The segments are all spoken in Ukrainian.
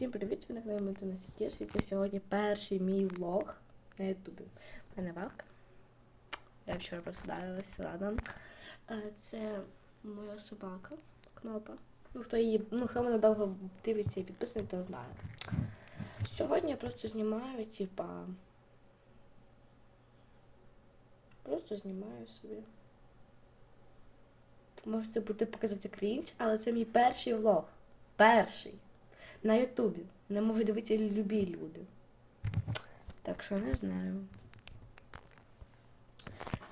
Всім привіт, ви на каналі Мартина Сітєш. І це сьогодні перший мій влог на Ютубі. У мене вак. Я вчора просто дарилася, ладно. Е, Це моя собака, Кнопа. Ну, хто її, ну, хто мене довго дивиться і підписаний, то знає. Сьогодні я просто знімаю, типа. Просто знімаю собі. Може це буде показати крінж, але це мій перший влог. Перший. На Ютубі. Не можу дивитися любі люди. Так що не знаю.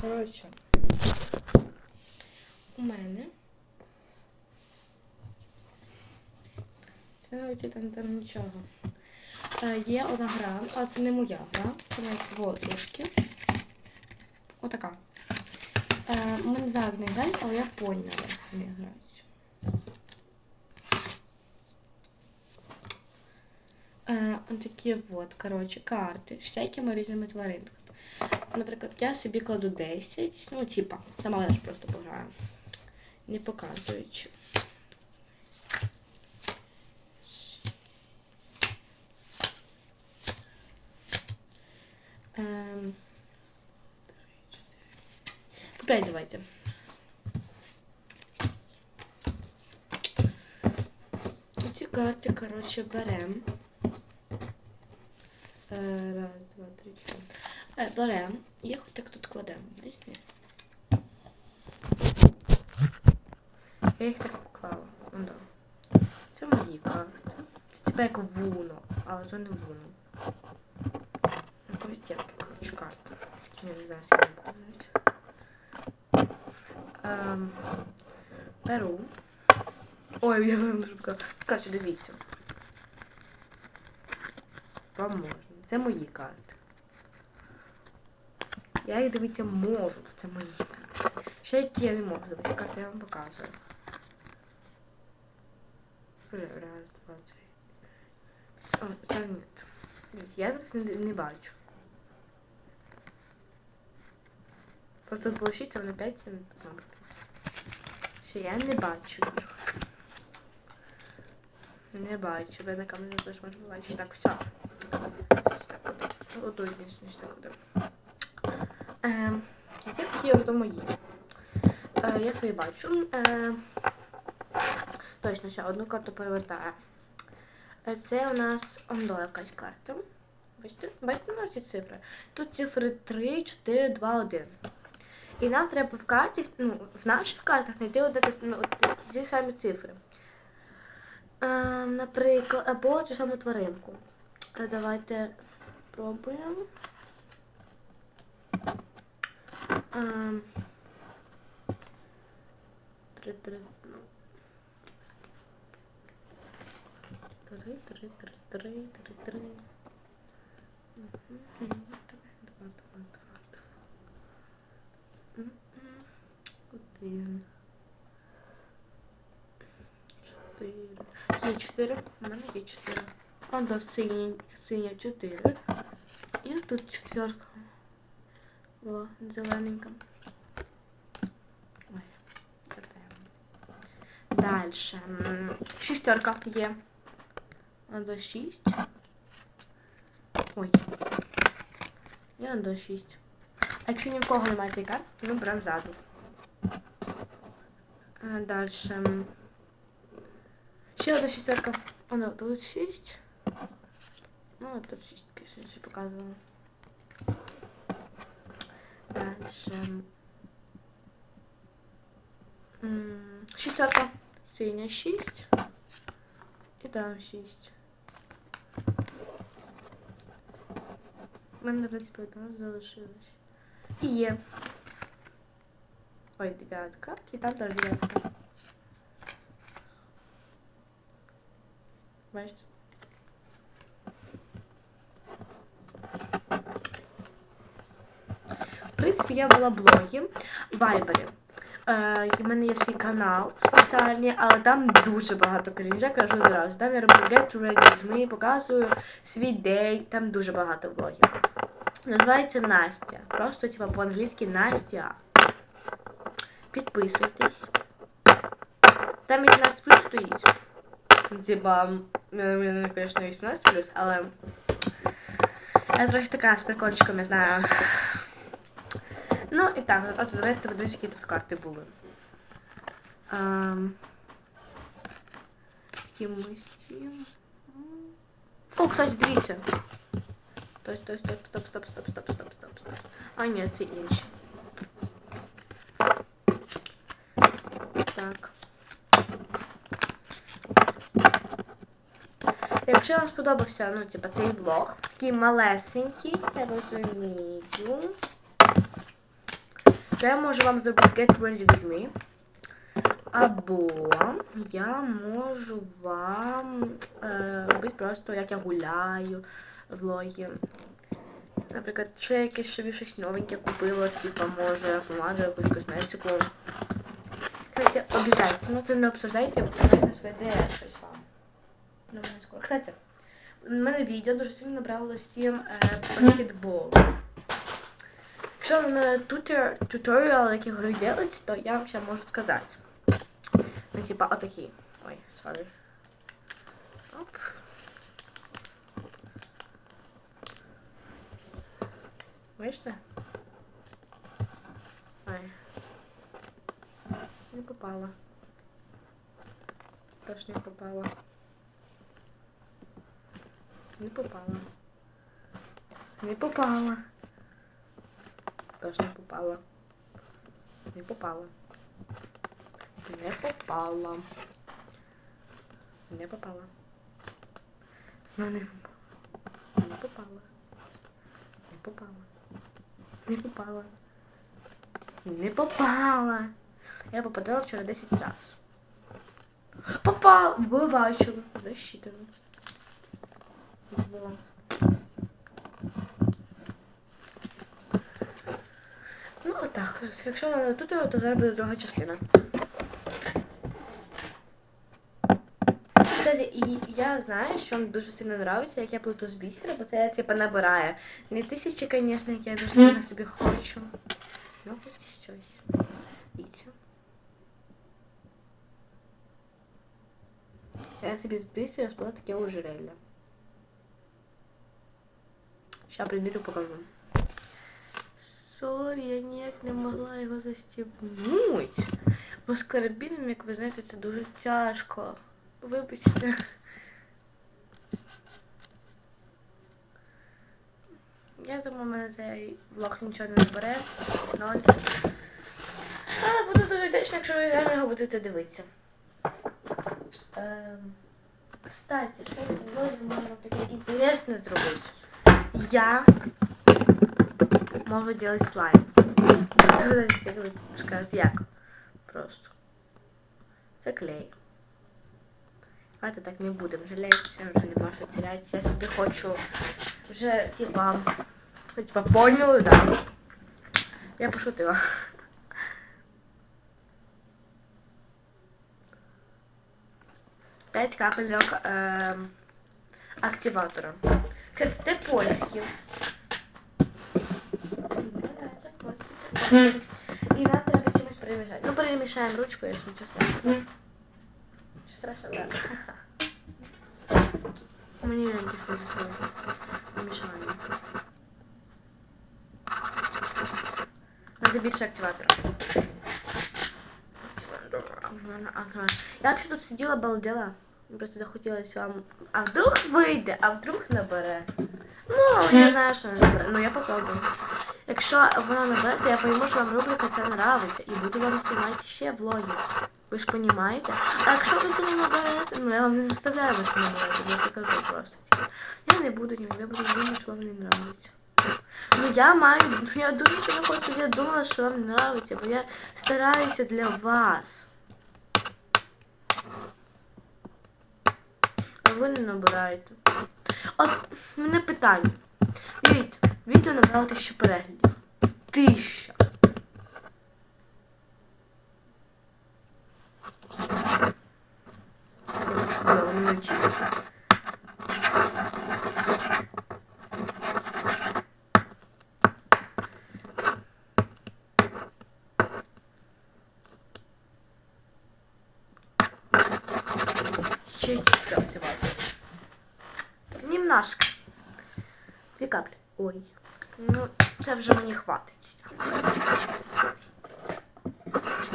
Коротше. У мене. Навіть там, там нічого. Е, є одна гра, але це не моя гра, це моя подружки. Отака. Е, ми не так не грають, але я поняла, як вони грають. Е, от такі от, коротше, карти, всякими різними тваринками. Наприклад, я собі кладу 10, ну, типа, сама я просто пограю. Не показуючи. Ем, по 5 давайте. Ці карти, коротше, беремо. Е, раз, два, три, чотири. Е, беремо. І їх так тут кладемо. Бачите? Я їх так поклала. Ну, да. Це мої карти. Це тебе як вуно, але це не вуно. Якось тільки, коротше, карти. Я не знаю, ким показують. Ем, беру. Ой, я вам дуже показала. Коротше, дивіться. Вам можна. Це мої карти. Я їх дивитися можу. Це мої карти. Ще які я не можу дивитися карти, я вам показую. Раз, два, три. Я зараз не, не бачу. Просто получиться на 5 мабуть. Все, я не бачу їх. Не бачу, ви на камері теж можна бачити. Так, все. Ото єдине, що так буде. Ем, які ото мої. Е, я свої бачу. Е, точно, ще одну карту перевертаю. Е, Це у нас ондо якась карта. Бачите? Бачите на ці цифри? Тут цифри 3, 4, 2, 1. І нам треба в карті, ну, в наших картах знайти от, ну, ці самі цифри. Ем, наприклад, або цю саму тваринку. Давайте спробуємо. Ем, Три, три, ну. Три, три, три, три, три, три. Мгм, мгм, Два, два, два, два, два. Мгм. Один. Чотири. Є чотири. У мене є чотири. А, да, синій, синя чотири. І тут четверка. О, зелененька. Ой. Дальше. Шістерка є. А до шість. Ой. І до шість. А якщо ні в кого немає цієї карти, то ми беремо ззаду. А, Дальше. Ще одна шістерка. Воно тут шість. Ну, шість, звісно, ще показувала. Дальше. Шістерка. Синя шість. І там шість. У мене, в принципі, одна залишилась. І є. Ой, дев'ятка. І там теж дев'ятка. Бачите? Принципі, я була блоги в Вайбері. Е, У мене є свій канал спеціальний, але там дуже багато крінжа, кажу зразу. Там я роблю Get Ready with Me, показую свій день, там дуже багато блогів. Називається Настя. Просто типа по-англійськи Настя. Підписуйтесь. Там 18 плюс стоїть. Типа мене, звісно, 18 але я трохи така з прикольчиком, я знаю так, а то давайте подивимось, які тут карти були. Ем... О, кстати, дивіться. Стой, стой, стой, стоп, стоп, стоп, стоп, стоп, стоп, стоп. А, ні, це інші. Так. Якщо вам сподобався, ну, типа, цей блог, такий малесенький, я розумію то я можу вам зробити Get Ready With Me. Або я можу вам е, робити просто, як я гуляю, влоги. Наприклад, що я якесь собі щось новеньке купила, типа, може, помаду, якусь косметику. Кстати, обязательно, це не обсуждайте, обсуждайте на своє ідея щось вам. Ну, скоро. Кстати, у мене відео дуже сильно набрало 7 е, баскетболу. Якщо на туторіал, як його делать, то я вам ще можу сказати. Ну, типа, отакі. Ой, sorry. Оп. Бачите? Ой. Не попала. Точно не попала. Не попала. Не попала. Точно попала. Не попала. Не попала. Не попала. Знову не попала. Не попала. Не попала. Не попала. Не попала. Я попадала вчора 10 раз. Попала! Ви бачили. Засчитано. Во. Ну отак. Якщо тут, то зараз буде друга частина. Кстати, і я знаю, що мені дуже сильно подобається, як я плету з бісера, бо це я типа набирає. Не тисячі, звісно, як я дуже сильно собі хочу. Ну, хоч щось. Дивіться. Я собі з бісера сплела таке ожерелье. Сейчас примерю покажу. Сорі, я ніяк не могла його застібнуть. Бо з карабіном, як ви знаєте, це дуже тяжко. Вибачте. Я думаю, мене цей влог нічого не набере. Ноль. Але буду дуже вдячна, якщо ви реально його будете дивитися. Ем, кстати, що можна таке інтересне зробити? Я можу делать слайм. Подождите, скажут, як? Просто. Це клей. Давайте так не будемо жалійтеся, вже нема що теряти. Я собі хочу вже, типа, типа, поняли, да? Я пошутила. П'ять капельок е, активатора. Кстати, це польські. І нам треба чимось перемішати. Ну, перемішаємо ручку, якщо нічого страшного. Нічого страшного, да. Мені маленький хочеться сьогодні. Намішаємо. Надо більше активатора. Я вообще тут сиділа, балдела. Просто захотілося вам. А вдруг вийде, а вдруг набере. Ну, я знаю, що не набере. Ну я попробую. Якщо вона набере, то я пойму, що вам рубрика це нравиться. І буду вам знімати ще влоги. Ви ж розумієте? А якщо ви це не наберете, ну я вам не заставляю вас набирати, я покажу просто. Я не буду знімати, я буду думати, що вам не нравиться. Ну я маю, ну я дуже сильно хочу, я думала, що вам не нравиться, бо я стараюся для вас. А ви не набираєте. От мене питання. Дивіться, Відео набрало тисячу переглядів. Тисяча. Немножко. Две капли. Ой. Ну, це вже мені хватить.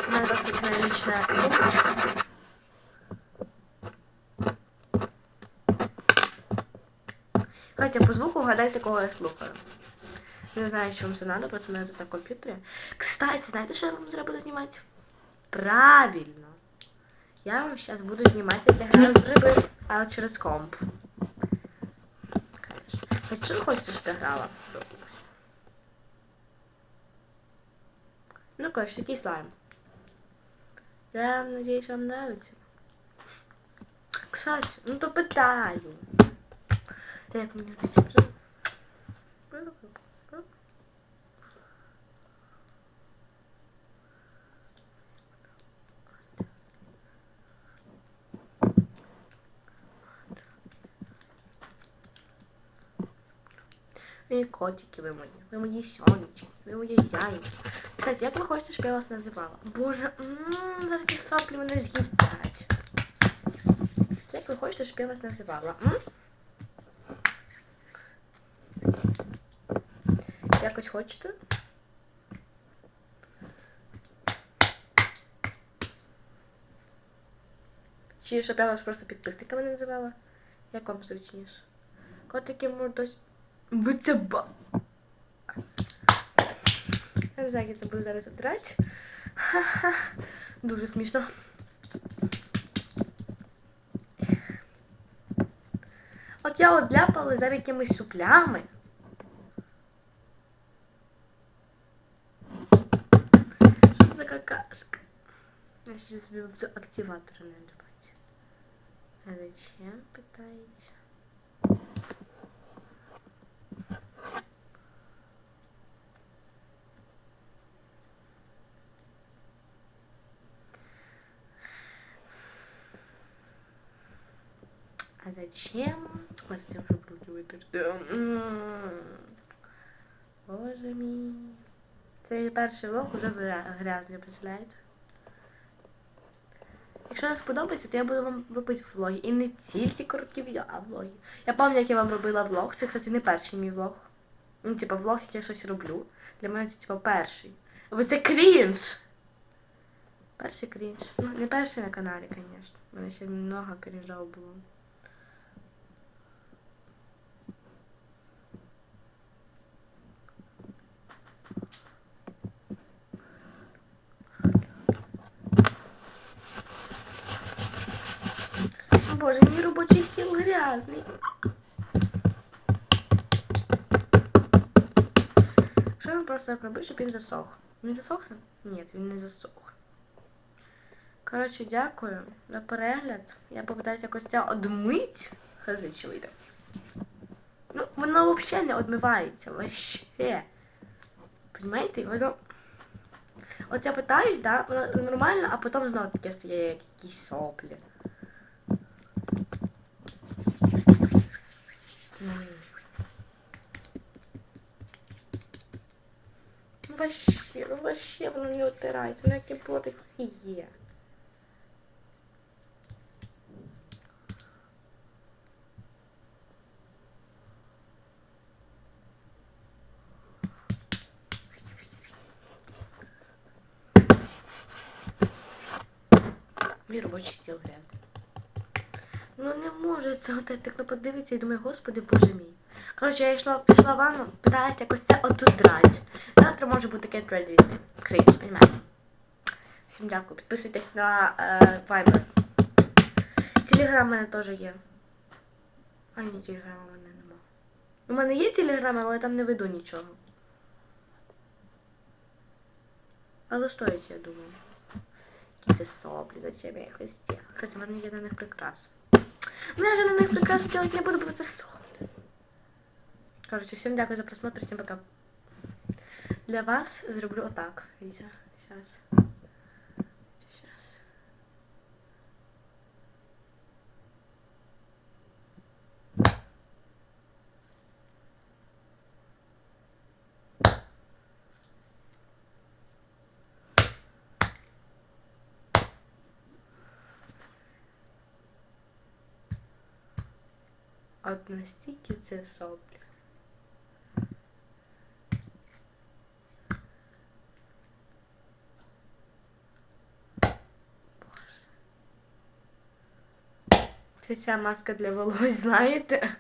У мене просто динамічна кнопочка. Хотя по звуку угадайте, кого я слухаю. Не знаю, що вам це треба, просто мене тут на комп'ютері. Кстати, знаєте, що я вам зараз буду знімати? Правильно. Я вам зараз буду знімати, як я граю в гриби, але через комп. Хоч що ви хочете, щоб я грала? Ну, короче, такий слайм. Я надеюсь, вам нравится. Кстати, ну то питаю. Як мені відчути? Ви котики ви мої, ви мої сонечки, ви мої зайчики. Кстати, як ви хочете, щоб я вас називала? Боже, ммм, зараз ті соплі мене з'їдять. Як ви хочете, щоб я вас називала? М? Якось хочете? Чи щоб я вас просто підписниками називала? Як вам зручніше? Котики мордось. Ви це ба. Я не знаю, як я це буду зараз отрати. Ха-ха. Дуже смішно. От я от ляпала за якимись суплями. Що це за какашка? Я сейчас собі буду активатор надавати. А зачем, питається? Зачем? Вот я руки вытерти. Боже мій. Цей перший влог уже гря- грязний, представляєте? Якщо вам сподобається, то я буду вам робити влоги. І не тільки короткі відео, а влоги. Я пам'ятаю, як я вам робила влог. Це, кстати, не перший мій влог. Ну, типа, влог, як я щось роблю. Для мене це, типа, перший. Бо це крінж! Перший крінж. Ну, не перший на каналі, звісно. У мене ще много крінжів було. Боже, мій робочий стіл грязний. Що він просто так робив, щоб він засох? Він засохне? Ні, він не засох. Коротше, дякую за перегляд. Я попитаюся якось це одмить. Хази чи вийде. Ну, воно взагалі не одмивається. Вообще. Понимаєте? Воно... От я питаюсь, да, воно нормально, а потім знову таке стає як якісь соплі. М. Ну вообще, воно не отирається, ну яке було так і є. Мій робочий стіл грязний. Ну не може це от так ну, подивитися і думаю, господи, боже мій. Коротше, я йшла, пішла в ванну, питаюся якось це отут драть. Завтра може бути ready with me. Понімаєте? Всім дякую. Підписуйтесь на е, Viber. Телеграм в мене теж є. А ні, телеграма в мене нема. У мене є телеграм, але я там не веду нічого. Але стоїть, я думаю. Які це соплі, зачем я їх. Хоча в мене є на них прикрас. Ну я же на них прикрас делать не буду, бо це соплі. Коротше, всем, дякую за просмотр, всем пока. Для вас зроблю отак. Вітя. Зараз. Одностики це соплі. Це ця маска для волос, знаєте?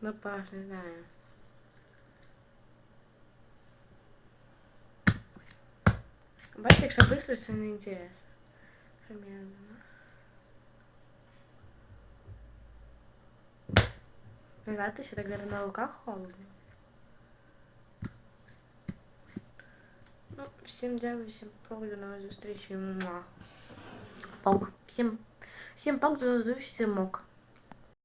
Ну, пах, не знаю. Бачите, якщо швидко, це не інтересно. Примерно. Ви знаєте, що так даже на руках холодно. Ну, всім дякую, всім пок, до нової зустрічі. Муа. Пок. Всім, всім пок, до зустрічі, мок.